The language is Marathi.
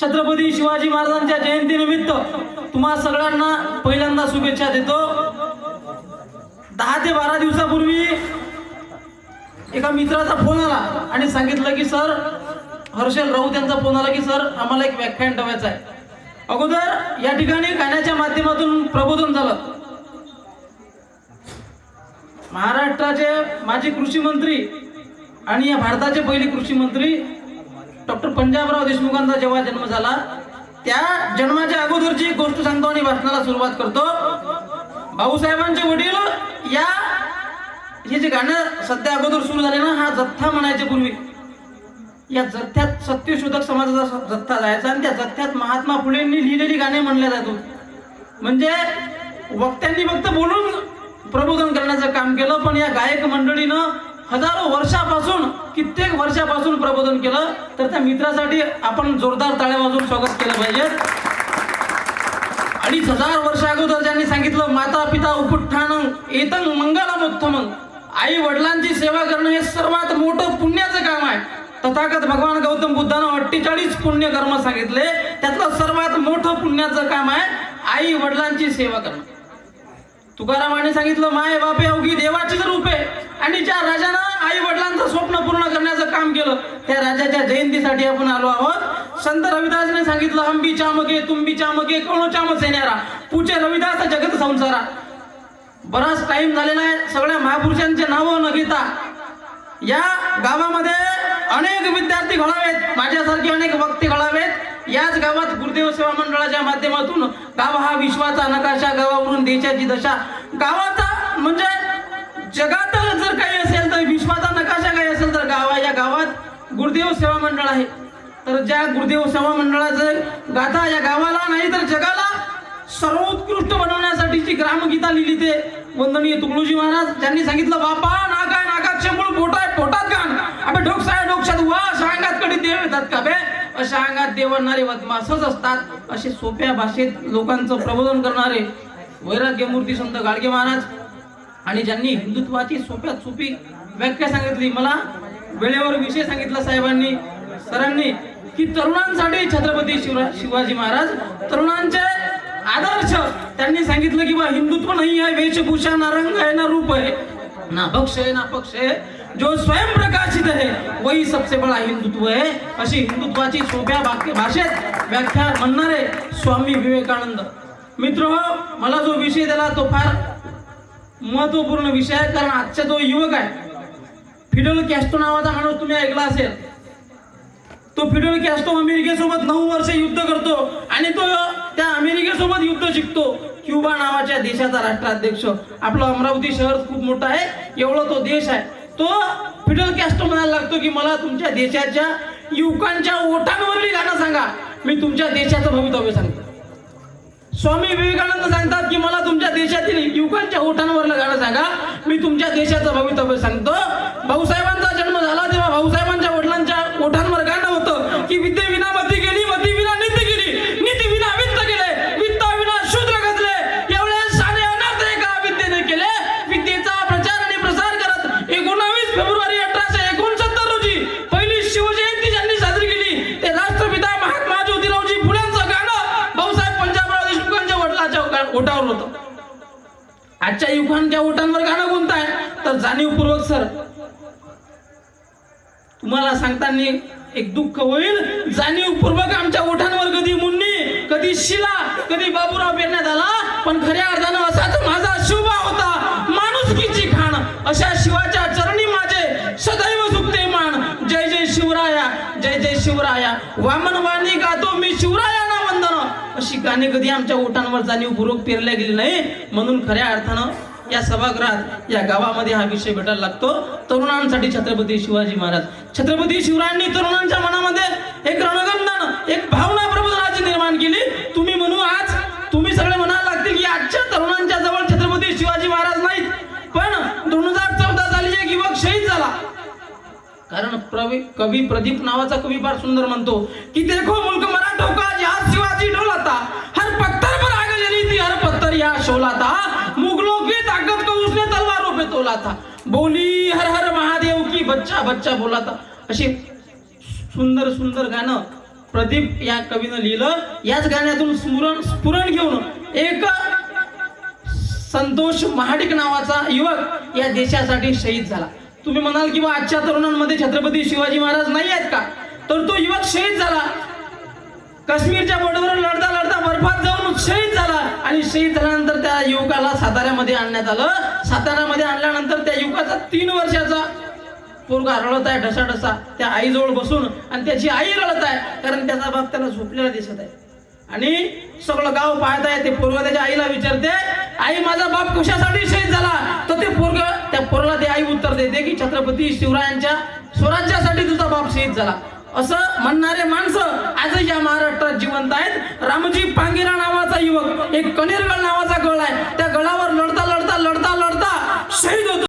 छत्रपती शिवाजी महाराजांच्या जयंतीनिमित्त तुम्हा सगळ्यांना पहिल्यांदा शुभेच्छा देतो. दहा ते बारा दिवसापूर्वी एका मित्राचा फोन आला आणि सांगितलं की सर हर्षल राऊत यांचा फोन आला की सर आम्हाला एक व्याख्यान ठेवायचं आहे अगोदर या ठिकाणी गाण्याच्या माध्यमातून प्रबोधन झालं. महाराष्ट्राचे माजी कृषी मंत्री आणि या भारताचे पहिले कृषी मंत्री डॉक्टर पंजाबराव देशमुखांचा जेव्हा जन्म झाला त्या जन्माच्या अगोदरची एक गोष्ट सांगतो आणि भाषणाला सुरुवात करतो. भाऊसाहेबांचे वडील या हे जे गाणं सध्या अगोदर सुरू झाले ना हा जथ्था म्हणायच्या पूर्वी. या जथ्यात सत्यशोधक समाजाचा जथ्था जायचा आणि त्या जथ्यात महात्मा फुलेंनी लिहिलेली गाणे म्हणल्या जातो. म्हणजे वक्त्यांनी फक्त बोलून प्रबोधन करण्याचं काम केलं पण या गायक मंडळीनं हजारो वर्षापासून कित्येक वर्षापासून प्रबोधन केलं तर त्या मित्रासाठी आपण जोरदार ताळ्या वाजून स्वागत केलं पाहिजे. अडीच हजार वर्ष अगोदर ज्यांनी सांगितलं माता पिता उपुठ्ठान एतंग मंगलमोत्तमंग आई वडिलांची सेवा करणं हे सर्वात मोठं पुण्याचं काम आहे. तथागत भगवान गौतम बुद्धानं अठ्ठेचाळीस पुण्य कर्म सांगितले. त्यातलं सर्वात मोठं पुण्याचं काम आहे आई वडिलांची सेवा करणं. तुकारामाने सांगितलं माय बापे अवघी देवाचीच रूपे आणि ज्या राजानं आई वडिलांचं स्वप्न पूर्ण करण्याचं काम केलं त्या राजाच्या जयंतीसाठी आपण आलो आहोत. संत रविदासने सांगितलं हंबी चामके तुंबी चामके कोण चाम येणारा पूचे रविदास जगत संसारा. बराच टाइम झालेला आहे. सगळ्या महापुरुषांचे नावं न घेता या गावामध्ये अनेक विद्यार्थी घडावेत. माझ्यासारखे अनेक वक्ते घडावेत. याच गावात गुरुदेव सेवा मंडळाच्या माध्यमातून गाव हा विश्वाचा नकाशा गावावरून देशाची दशा. गावाचा म्हणजे जगात जर काही असेल तर विश्वाचा नकाशा काही असेल तर गाव या गावात. गुरुदेव सेवा मंडळ आहे. तर ज्या गुरुदेव सेवा मंडळाचं गाथा या गावाला नाही तर जगाला सर्वोत्कृष्ट बनवण्यासाठीची ग्रामगीता लिहिली ते. वंदनीय तुकडोजी महाराज ज्यांनी सांगितलं बापा नाका नाकात शेंबूळ पोटात पोटात गाण अबे डोकसाय ढोकशात वा शांगात कडे देव येतात का बे? अशा अंगात देवणारे वदमासच असतात. असे सोप्या भाषेत लोकांचं प्रबोधन करणारे वैराग्यमूर्ती संत गाडगे महाराज. आणि ज्यांनी हिंदुत्वाची सोप्यात सोपी व्याख्या सांगितली मला वेळेवर विषय सांगितला साहेबांनी सरांनी की तरुणांसाठी छत्रपती शिवरा शिवाजी महाराज तरुणांचे आदर्श. त्यांनी सांगितलं की बा हिंदुत्व नाही आहे वेशभूषा ना रंग आहे ना रूप आहे. ना भक्ष आहे ना पक्ष आहे जो स्वयं प्रकाशित है वही सबसे बड़ा हिंदुत्व है अशी हिंदुत्वाची सोप्या वाक्य भाषेत व्याख्या म्हणणारे स्वामी विवेकानंद. मित्र मला जो विषय दिला तो फार महत्त्वपूर्ण विषय आहे कारण आजचा जो युवक आहे फिडल कॅस्टो नावाचा माणूस तुम्ही ऐकला असेल. तो फिडल कॅस्टो अमेरिकेसोबत नऊ वर्ष युद्ध करतो आणि तो त्या अमेरिकेसोबत युद्ध शिकतो क्युबा नावाच्या देशाचा राष्ट्राध्यक्ष. आपलं अमरावती शहर खूप मोठं आहे. एवढा तो देश आहे. तो फिडल कॅस्टो म्हणायला लागतो की मला तुमच्या देशाच्या युवकांच्या ओठांवरली गाणं सांगा. मी तुमच्या देशाचं भवितव्य सांगतो. स्वामी विवेकानंद सांगतात की मला तुमच्या देशातील युवकांच्या ओठांवरलं गाणं सांगा. मी तुमच्या देशाचं भवितव्य सांगतो. भाऊसाहेबांचा जन्म झाला तेव्हा भाऊसाहेबांच्या वडिलांच्या ओठांवर आजच्या युवकांच्या ओठांवर गाणं कोणतं आहे तर जाणीवपूर्वक सर तुम्हाला सांगताना एक दुःख होईल. जाणीवपूर्वक आमच्या ओठांवर कधी मुन्नी कधी शिला कधी बाबूराव पेरण्यात आला पण खऱ्या अर्थानं असाच माझा शुभा होता. माणुसकीची खाण अशा शिवाच्या चरणी माझे सदैव सुखते मान. जय जय शिवराया जय जय शिवराया. वामनवाणी गातो मी शिवराया वंदन अशी गाणी कधी आमच्या ओठांवर जाणीवपूर्वक पेरल्या गेली नाही? म्हणून खऱ्या अर्थानं या सभागृहात या गावामध्ये हा विषय भेटायला लागतो. तरुणांसाठी छत्रपती शिवाजी महाराज. छत्रपती शिवरायांनी तरुणांच्या मनामध्ये एक रणगंधन एक भाव कारण प्रवी कवी प्रदीप नावाचा कवी फार सुंदर म्हणतो की देखो मुल्क मराठो का जहाज शिवाजी डोलाता हर पत्थर पर आग जली थी हर पत्थर यहाँ शोला था मुगलों की ताकत को उसने तलवारों पे तोला था बोली हर हर महादेव की बच्चा बच्चा बोला था अशी सुंदर सुंदर गाणं प्रदीप या कवीनं लिहिलं. याच गाण्यातून स्फुरण स्फुरण घेऊन एक संतोष महाडिक नावाचा युवक या देशासाठी शहीद झाला. तुम्ही म्हणाल की आजच्या तरुणांमध्ये छत्रपती शिवाजी महाराज नाही आहेत का? तर तो युवक शहीद झाला. काश्मीरच्या बॉर्डरवर लढता लढता बर्फात जाऊन शहीद झाला. आणि शहीद झाल्यानंतर त्या युवकाला साताऱ्यामध्ये आणण्यात आलं. साताऱ्यामध्ये आणल्यानंतर त्या युवकाचा तीन वर्षाचा पोरगा रडत आहे ढसा ढसा त्या आईजवळ बसून आणि त्याची आई रडत आहे कारण त्याचा बाप त्याला झोपलेला दिसत आहे. आणि सगळं गाव पाहत आहे ते पोरग त्याच्या आईला विचारते आई माझा बाप कशासाठी शहीद झाला? तर ते पोरग त्या पोराला ते आई उत्तर देते की छत्रपती शिवरायांच्या स्वराज्यासाठी तुझा बाप शहीद झाला. असं म्हणणारे माणसं आजही या महाराष्ट्रात जिवंत आहेत. रामजी पांगिरा नावाचा युवक एक कनेरगड नावाचा गळ आहे. त्या गळावर लढता लढता लढता लढता शहीद होतो.